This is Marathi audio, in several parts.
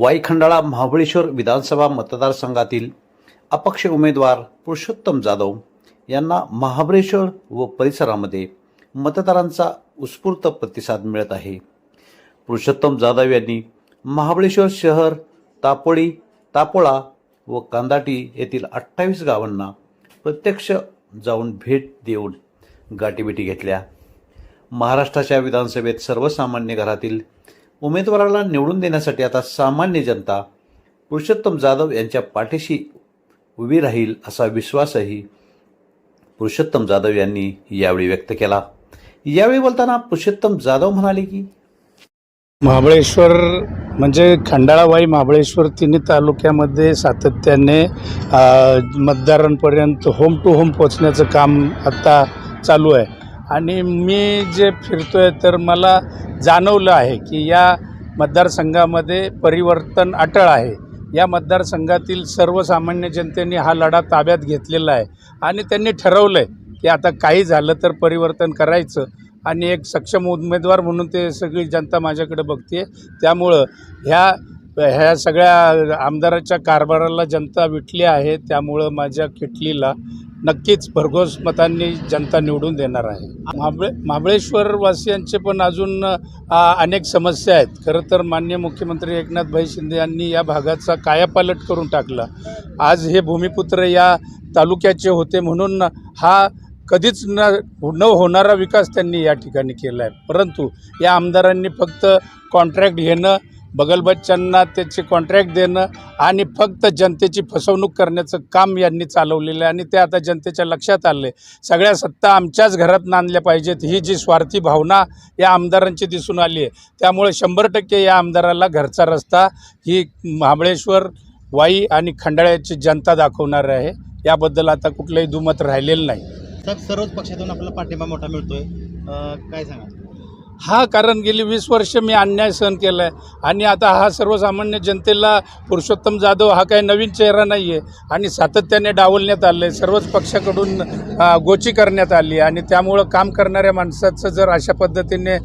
वाईखंडाळा महाबळेश्वर विधानसभा मतदारसंघातील अपक्ष उमेदवार पुरुषोत्तम जाधव यांना महाबळेश्वर व परिसरामध्ये मतदारांचा उत्स्फूर्त प्रतिसाद मिळत आहे. पुरुषोत्तम जाधव यांनी महाबळेश्वर शहर तापोळी तापोळा व कांदाटी येथील अठ्ठावीस गावांना प्रत्यक्ष जाऊन भेट देऊन गाठीभेटी घेतल्या. महाराष्ट्राच्या विधानसभेत सर्वसामान्य घरातील उमेदवाराला निवडून देण्यासाठी आता सामान्य जनता पुरुषोत्तम जाधव यांच्या पाठीशी उभी राहील असा विश्वासही पुरुषोत्तम जाधव यांनी यावेळी व्यक्त केला. यावेळी बोलताना पुरुषोत्तम जाधव म्हणाले की महाबळेश्वर म्हणजे खंडाळावाई महाबळेश्वर तिन्ही तालुक्यामध्ये सातत्याने मतदारांपर्यंत होम टू होम पोचण्याचं काम आत्ता चालू आहे. आणि मी जे फिरतो आहे तर मला जाणवलं आहे की या मतदारसंघामध्ये परिवर्तन अटळ आहे. या मतदारसंघातील सर्वसामान्य जनतेने हा लढा ताब्यात घेतलेला आहे आणि त्यांनी ठरवलं आहे की आता काही झालं तर परिवर्तन करायचं आणि एक सक्षम उमेदवार म्हणून ते सगळी जनता माझ्याकडे बघते त्यामुळं ह्या ह्या सगळ्या आमदाराच्या कारभाराला जनता विटली आहे. त्यामुळं माझ्या किटलीला नक्कीच भरघोस मतांनी जनता निवडून देणार आहे. महाबळे महाबळेश्वरवासियांचे पण अजून अनेक समस्या आहेत. खरं तर मान्य मुख्यमंत्री एकनाथभाई शिंदे यांनी या भागाचा कायापालट करून टाकला. आज हे भूमिपुत्र या तालुक्याचे होते म्हणून हा कधीच न न होणारा विकास त्यांनी या ठिकाणी केला आहे परंतु या आमदारांनी फक्त कॉन्ट्रॅक्ट घेणं बगलबच्चांना त्याचे कॉन्ट्रॅक्ट देणं आणि फक्त जनतेची फसवणूक करण्याचं काम यांनी चालवलेलं आहे. आणि ते आता जनतेच्या लक्षात आलं आहे सगळ्या सत्ता आमच्याच घरात नांदल्या पाहिजेत. ही जी स्वार्थी भावना या आमदारांची दिसून आली आहे त्यामुळे शंभर टक्के या आमदाराला घरचा रस्ता ही महाबळेश्वर वाई आणि खंडाळ्याची जनता दाखवणार आहे. याबद्दल आता कुठलंही दुमत राहिलेलं नाही. सर्वच पक्षातून आपल्याला पाठिंबा मोठा मिळतोय. काय सांगा हा कारण गेली वीस वर्ष मी अन्याय सहन केला आहे आणि आता हा सर्वसामान्य जनतेला पुरुषोत्तम जाधव हा काही नवीन चेहरा नाही आहे आणि सातत्याने डावलण्यात आलं आहे सर्वच पक्षाकडून गोची करण्यात आली आहे. आणि त्यामुळं काम करणाऱ्या माणसाचं जर अशा पद्धतीने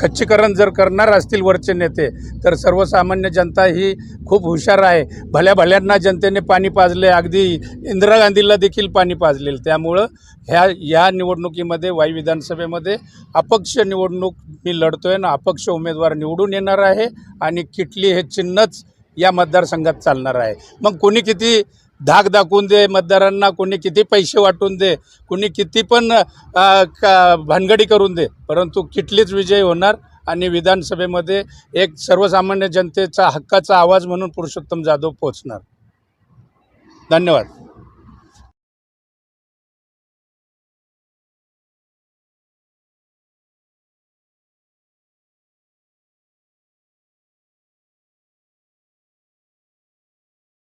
खच्चीकरण जर करणार असतील वरचे नेते तर सर्वसामान्य जनता ही खूप हुशार आहे. भल्या भल्यांना जनतेने पाणी पाजले अगदी इंदिरा गांधीला देखील पाणी पाजलेलं. त्यामुळं ह्या या निवडणुकीमध्ये वाई विधानसभेमध्ये अपक्ष निवडणूक मी लढतोय ना अपक्ष उमेदवार निवडून येणार आहे आणि किटली हे चिन्हच या मतदारसंघात चालणार आहे. मग कोणी किती धाक दाखवून दे मतदारांना कोणी किती पैसे वाटून दे कोणी किती पण का भानगडी करून दे परंतु किटलीच विजय होणार आणि विधानसभेमध्ये एक सर्वसामान्य जनतेचा हक्काचा आवाज म्हणून पुरुषोत्तम जाधव पोचणार धन्यवाद.